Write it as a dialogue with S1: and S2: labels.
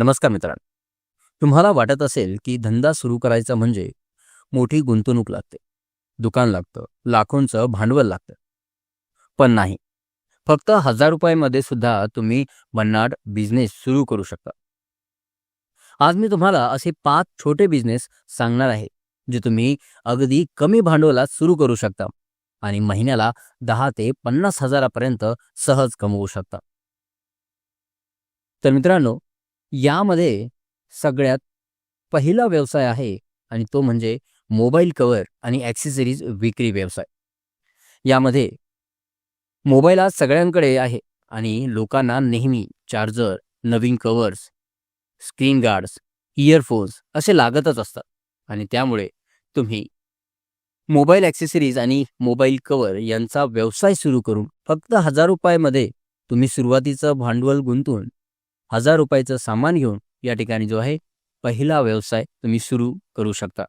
S1: नमस्कार मित्रांनो. तुम्हाला वाटत असेल की धंदा सुरू करायचा म्हणजे मोठी गुंतवणूक लागते. दुकान लागतं लाखोंचं भांडवल लागतं. पण नाही. फक्त हजार रुपयामध्ये सुद्धा तुम्ही भन्नाट बिझनेस सुरू करू शकता. आज मी तुम्हाला असे पाच छोटे बिझनेस सांगणार आहे जे तुम्ही अगदी कमी भांडवलात सुरू करू शकता आणि महिन्याला दहा ते पन्नास हजारापर्यंत सहज कमवू शकता. तर मित्रांनो यामध्ये सगळ्यात पहिला व्यवसाय आहे आणि तो म्हणजे मोबाईल कवर आणि ॲक्सेसरीज विक्री व्यवसाय. यामध्ये मोबाईल आज सगळ्यांकडे आहे आणि लोकांना नेहमी चार्जर नवीन कवर्स स्क्रीन गार्ड्स इयरफोन्स असे लागतच असतात आणि त्यामुळे तुम्ही मोबाईल ॲक्सेसरीज आणि मोबाईल कवर यांचा व्यवसाय सुरू करून फक्त हजार रुपयामध्ये तुम्ही सुरुवातीचं भांडवल गुंतवून हजार रुपयाचं सामान घेऊन या ठिकाणी जो आहे पहिला व्यवसाय तुम्ही सुरू करू शकता.